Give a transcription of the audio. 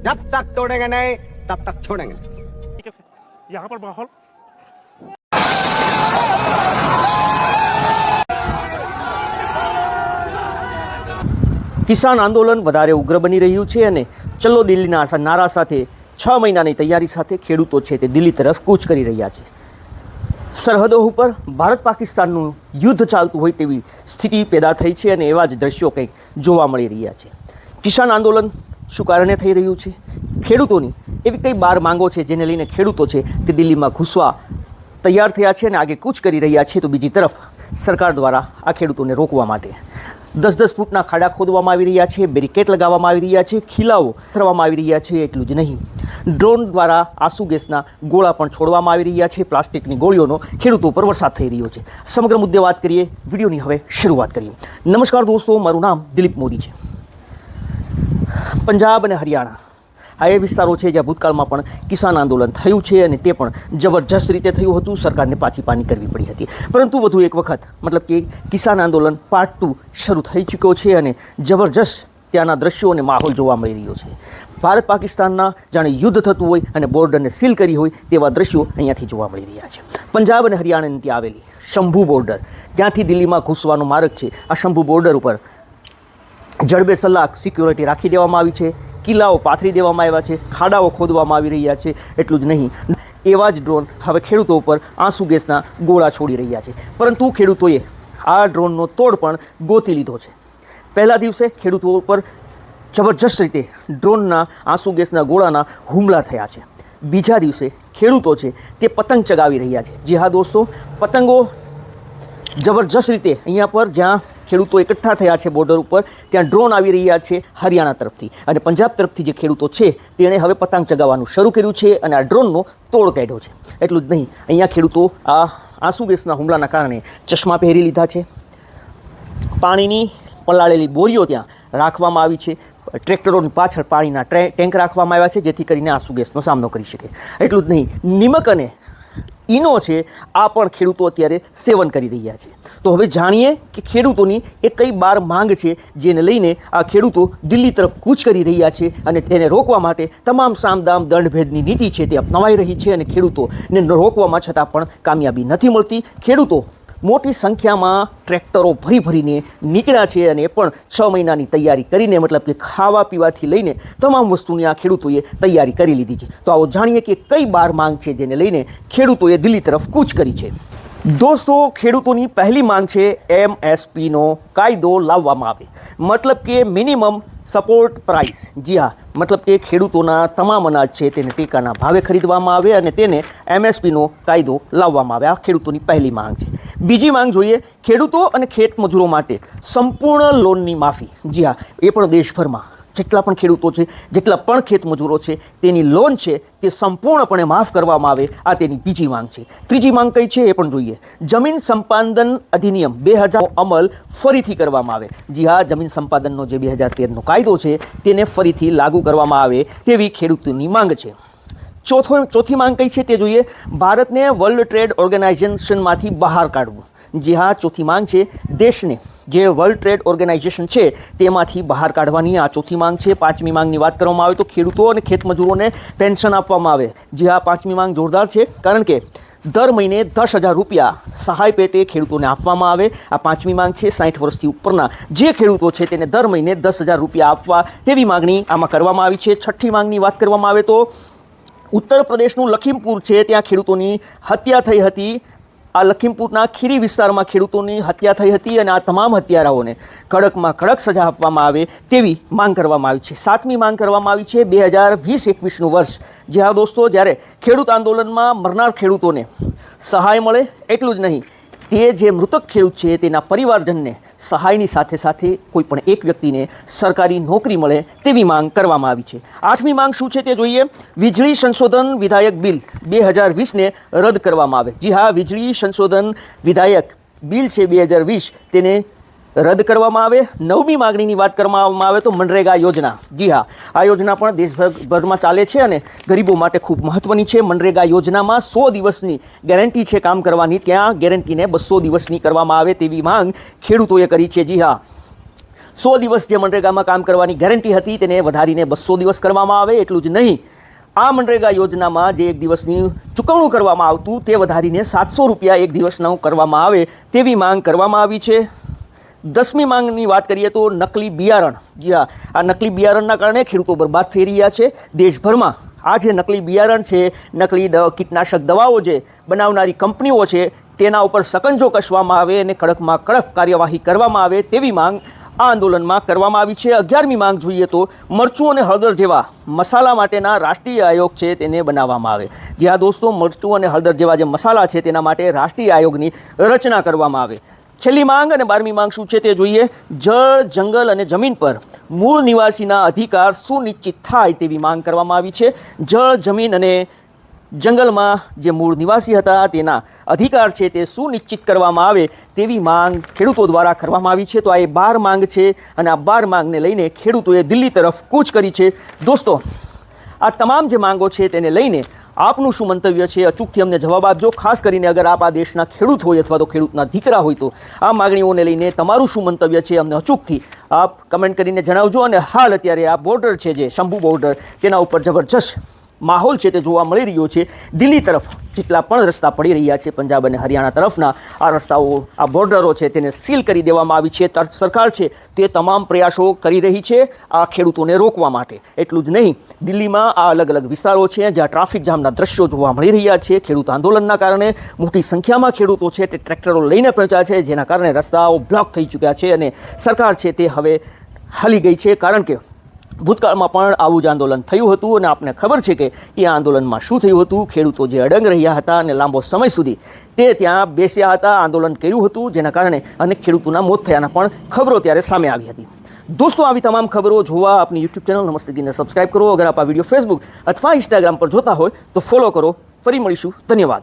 जब तक तोड़ेंगे नहीं तब तक छोड़ेंगे नहीं ठीक है सर यहाँ पर माहौल કિસાન આંદોલન વધારે ઉગ્ર બની રહ્યું છે અને ચલો દિલ્હીના આશા નારા સાથે છ મહિનાની તૈયારી સાથે ખેડૂતો છે તે દિલ્હી તરફ કૂચ કરી રહ્યા છે સરહદો ઉપર ભારત પાકિસ્તાનનું યુદ્ધ ચાલતું હોય તેવી સ્થિતિ પેદા થઈ છે અને એવા જ દ્રશ્યો કંઈક જોવા મળી રહ્યા છે કિસાન આંદોલન શું કારણે થઈ રહ્યું છે? ખેડૂતોની એવી કઈ બાર માંગો છે જેને લઈને ખેડૂતો છે તે દિલ્હીમાં ઘૂસવા તૈયાર થયા છે અને આગે કૂચ કરી રહ્યા છે? તો બીજી તરફ સરકાર દ્વારા આ ખેડૂતોને રોકવા માટે દસ દસ ફૂટના ખાડા ખોદવામાં આવી રહ્યા છે, બેરિકેટ લગાવવામાં આવી રહ્યા છે, ખીલાઓ કરવામાં આવી રહ્યા છે, એટલું જ નહીં. ડ્રોન દ્વારા આસુ ગેસના ગોળા પણ છોડવામાં આવી રહ્યા છે. પ્લાસ્ટિકની ગોળીઓનો ખેડૂતો પર વરસાદ થઈ રહ્યો છે. સમગ્ર મુદ્દે વાત કરીએ, વિડીયોની હવે શરૂઆત કરીએ. નમસ્કાર દોસ્તો, મારું નામ દિલીપ મોદી છે. પંજાબ અને હરિયાણા. આ એ વિસ્તારો છે જ્યાં ભૂતકાળમાં પણ કિસાન આંદોલન થયું છે અને તે પણ જબરજસ્ત રીતે થયું હતું. સરકારને પાછી પાની કરવી પડી હતી. પરંતુ વધુ એક વખત, મતલબ કે કિસાન આંદોલન પાર્ટ ટુ શરૂ થઈ ચૂક્યો છે અને જબરજસ્ત ત્યાંના દ્રશ્યો અને માહોલ જોવા મળી રહ્યો છે. ભારત પાકિસ્તાનના જાણે યુદ્ધ થતું હોય અને બોર્ડરને સીલ કરી હોય તેવા દ્રશ્યો અહીંયાથી જોવા મળી રહ્યા છે. પંજાબ અને હરિયાણાની ત્યાં આવેલી શંભુ બોર્ડર. જ્યાંથી દિલ્હીમાં ઘૂસવાનો માર્ગ છે. આ શંભુ બોર્ડર ઉપર જડબે સલાક સિક્યોરિટી રાખી દેવામાં આવી છે, કિલ્લાઓ પાથરી દેવામાં આવ્યા છે, ખાડાઓ ખોદવામાં આવી રહ્યા છે, એટલું જ નહીં. એવા જ ડ્રોન હવે ખેડૂતો ઉપર આંસુ ગેસના ગોળા છોડી રહ્યા છે. પરંતુ ખેડૂતોએ આ ડ્રોનનો તોડ પણ ગોતી લીધો છે. પહેલા દિવસે ખેડૂતો ઉપર જબરજસ્ત રીતે ડ્રોનના આંસુ ગેસના ગોળાના હુમલા થયા છે. બીજા દિવસે ખેડૂતો છે તે પતંગ ચગાવી રહ્યા છે. જી હા દોસ્તો, પતંગો જબરજસ્ત રીતે અહીંયા પર જ્યાં ખેડૂતો એકઠા થયા છે બોર્ડર ઉપર, ત્યાં ડ્રોન આવી રહ્યા છે હરિયાણા તરફથી. અને પંજાબ તરફથી જે ખેડૂતો છે, તેણે હવે પતંગ ચગાવવાનું શરૂ કર્યું છે અને આ ડ્રોનનો તોડ કાઢ્યો છે. એટલું જ નહીં, અહીંયા ખેડૂતો આ આંસુ ગેસના હુમલાના કારણે ચશ્મા પહેરી લીધા છે. પાણીની પલાળેલી બોરીઓ ત્યાં રાખવામાં આવી છે. ટ્રેક્ટરોની પાછળ પાણીના ટેન્ક રાખવામાં આવ્યા છે, જેથી કરીને આંસુ ગેસનો સામનો કરી શકે. એટલું જ નહીં, નિમક અને ઈનો છે, આ પણ ખેડૂતો અત્યારે સેવન કરી રહ્યા છે. તો હવે જાણીએ કે ખેડૂતોની એ કઈ બાર માંગ છે, જેને લઈને આ ખેડૂતો દિલ્હી તરફ કૂચ કરી રહ્યા છે અને તેને રોકવા માટે તમામ સામદામ દંડભેદની નીતિ છે તે અપનાવાઈ રહી છે અને ખેડૂતોને રોકવામાં છતાં પણ કામયાબી નથી મળતી. ખેડૂતો મોટી સંખ્યામાં ટ્રેક્ટરો ભરી ભરીને નીકળ્યા છે અને પણ છ મહિનાની તૈયારી કરીને, મતલબ કે ખાવા પીવાથી લઈને તમામ વસ્તુની આ ખેડૂતોએ તૈયારી કરી લીધી છે. તો આવો જાણીએ કે કઈ બાર માંગ છે જેને લઈને ખેડૂતોએ દિલ્હી તરફ કૂચ કરી છે. દોસ્તો, ખેડૂતોની પહેલી માંગ છે એમએસપીનો કાયદો લાવવામાં આવે. મતલબ કે મિનિમમ સપોર્ટ પ્રાઇસ જી હા, મતલબ કે ખેડૂતોના તમામ અનાજ છે તેને ટેકાના ભાવે ખરીદવામાં આવે અને તેને એમએસપીનો કાયદો લાવવામાં આવે. આ ખેડૂતોની પહેલી માંગ છે. બીજી માંગ જોઈએ, ખેડૂતો અને ખેત મજૂરો માટે સંપૂર્ણ લોનની માફી. જી હા, એ પણ દેશભરમાં જેટલા પણ ખેડૂતો છે, જેટલા પણ ખેતમજૂરો છે, તેની લોન છે તે સંપૂર્ણપણે માફ કરવામાં આવે, આ તેની બીજી માંગ છે. ત્રીજી માંગ કઈ છે એ પણ જોઈએ. જમીન સંપાદન અધિનિયમ બે હજાર અમલ ફરીથી કરવામાં આવે. જી હા, જમીન સંપાદનનો જે બે હજાર તેરનો કાયદો છે, તેને ફરીથી લાગુ કરવામાં આવે તેવી ખેડૂતોની માંગ છે. ચોથો ચોથી માંગ કઈ છે તે જોઈએ. ભારતને વર્લ્ડ ટ્રેડ ઓર્ગેનાઇઝેશનમાંથી બહાર કાઢવું. જે હા, ચોથી માંગ છે. દેશને જે વર્લ્ડ ટ્રેડ ઓર્ગેનાઇઝેશન છે, તેમાંથી બહાર કાઢવાની આ ચોથી માંગ છે. પાંચમી માંગની વાત કરવામાં આવે તો ખેડૂતો અને ખેતમજૂરોને પેન્શન આપવામાં આવે. જે હા, પાંચમી માંગ જોરદાર છે, કારણ કે દર મહિને દસ હજાર રૂપિયા સહાય પેટે ખેડૂતોને આપવામાં આવે. આ પાંચમી માંગ છે સાઠ વર્ષથી ઉપરના જે ખેડૂતો છે તેને દર મહિને દસ હજાર રૂપિયા આપવા તેવી માગણી આમાં કરવામાં આવી છે. છઠ્ઠી માંગની વાત કરવામાં આવે તો ઉત્તર પ્રદેશનું લખીમપુર છે, ત્યાં ખેડૂતોની હત્યા થઈ હતી. આ લખીમપુરના ખીરી વિસ્તારમાં ખેડૂતોની હત્યા થઈ હતી અને આ તમામ હત્યારાઓને કડકમાં કડક સજા આપવામાં આવે તેવી માંગ કરવામાં આવી છે. સાતમી માંગ કરવામાં આવી છે, બે હજાર વીસ એકવીસનું વર્ષ. જે હા દોસ્તો, જ્યારે ખેડૂત આંદોલનમાં મરનાર ખેડૂતોને સહાય મળે એટલું જ નહીં તે જે મૃતક ખેડૂત છે, તેના પરિવારજનને સહાયની સાથે સાથે કોઈ પણ એક વ્યક્તિને સરકારી નોકરી મળે તેવી માંગ કરવામાં આવી છે. આઠમી માંગ શું છે તે જોઈએ. વીજળી સંશોધન વિધાયક બિલ બે હજાર વીસને રદ કરવામાં આવે. જી હા, વીજળી સંશોધન વિધાયક બિલ છે બે હજાર વીસ. તેને રદ કરવામાં આવે. નવમી માગણીની વાત કરવામાં આવે તો મનરેગા યોજના. જી હા, આ યોજના પણ દેશભરમાં ચાલે છે અને ગરીબો માટે ખૂબ મહત્ત્વની છે. મનરેગા યોજનામાં સો દિવસની ગેરંટી છે કામ કરવાની. ત્યાં ગેરંટીને બસો દિવસની કરવામાં આવે તેવી માંગ ખેડૂતોએ કરી છે. જી હા, સો દિવસ જે મનરેગામાં કામ કરવાની ગેરંટી હતી તેને વધારીને બસો દિવસ કરવામાં આવે. એટલું જ નહીં, આ મનરેગા યોજનામાં જે એક દિવસની ચૂકવણું કરવામાં આવતું તે વધારીને સાતસો રૂપિયા એક દિવસનું કરવામાં આવે તેવી માંગ કરવામાં આવી છે. દસમી માંગની વાત કરીએ તો નકલી બિયારણ. જી આ નકલી બિયારણના કારણે ખેડૂતો બરબાદ થઈ રહ્યા છે. દેશભરમાં આ જે નકલી બિયારણ છે, નકલી દ- કીટનાશક દવાઓ જે બનાવનારી કંપનીઓ છે, તેના ઉપર સકંજો કસવામાં આવે અને કડકમાં કડક કાર્યવાહી કરવામાં આવે તેવી માંગ આ આંદોલનમાં કરવામાં આવી છે. અગિયારમી માંગ જોઈએ તો મરચું અને હળદર જેવા મસાલા માટેના રાષ્ટ્રીય આયોગ છે તેને બનાવવામાં આવે. જે આ દોસ્તો, મરચું અને હળદર જેવા જે મસાલા છે તેના માટે રાષ્ટ્રીય આયોગની રચના કરવામાં આવે. છેલ્લી માંગ અને બારમી માંગ શું છે તે જોઈએ. જળ, જંગલ અને જમીન પર મૂળ નિવાસીના અધિકાર સુનિશ્ચિત થાય તેવી માંગ કરવામાં આવી છે. જળ, જમીન અને જંગલમાં જે મૂળ નિવાસી હતા તેના અધિકાર છે તે સુનિશ્ચિત કરવામાં આવે તેવી માંગ ખેડૂતો દ્વારા કરવામાં આવી છે. તો આ એ બાર માંગ છે અને આ બાર માંગને લઈને ખેડૂતોએ દિલ્હી તરફ કૂચ કરી છે. દોસ્તો, આ તમામ જે માંગો છે તેને લઈને આપનું શું મંતવ્ય છે? અચૂકથી અમને જવાબ આપજો. ખાસ કરીને અગર આપ આ દેશના ખેડૂત હોય અથવા તો ખેડૂતના દીકરા હોય તો આ માગણીઓને લઈને તમારું શું મંતવ્ય છે અમને અચૂકથી આપ કમેન્ટ કરીને જણાવજો. અને હાલ અત્યારે આ બોર્ડર છે જે શંભુ બોર્ડર, તેના ઉપર જબરજસ્ત માહોલ છે તે જોવા મળી રહ્યો છે. દિલ્હી તરફ જેટલા પણ રસ્તા પડી રહ્યા છે, પંજાબ અને હરિયાણા તરફના, આ રસ્તાઓ, આ બોર્ડરો છે તેને સીલ કરી દેવામાં આવી છે. સરકાર છે તે તમામ પ્રયાસો કરી રહી છે આ ખેડૂતોને રોકવા માટે. એટલું જ નહીં, દિલ્હીમાં આ અલગ અલગ વિસ્તારો છે જ્યાં ટ્રાફિક જામના દ્રશ્યો જોવા મળી રહ્યા છે. ખેડૂત આંદોલનના કારણે મોટી સંખ્યામાં ખેડૂતો છે તે ટ્રેક્ટરો લઈને પહોંચ્યા છે, જેના કારણે રસ્તાઓ બ્લોક થઈ ચૂક્યા છે અને સરકાર છે તે હવે હાલી ગઈ છે. કારણ કે ભૂતકાળમાં પણ આવું જ આંદોલન થયું હતું અને આપને ખબર છે કે એ આંદોલનમાં શું થયું હતું? ખેડૂતો જે અડંગ રહ્યા હતા અને લાંબો સમય સુધી તે ત્યાં બેસ્યા હતા. આંદોલન કર્યું હતું, જેના કારણે અનેક ખેડૂતોના મોત થયાના પણ ખબરો ત્યારે સામે આવી હતી. દોસ્તો, આવી તમામ ખબરો જોવા આપની યુટ્યુબ ચેનલ નમસ્તે ગીને સબસ્ક્રાઇબ કરો. અગર આપ આ વીડિયો ફેસબુક અથવા ઇન્સ્ટાગ્રામ પર જોતા હોય તો ફોલો કરો. ફરી મળીશું. ધન્યવાદ.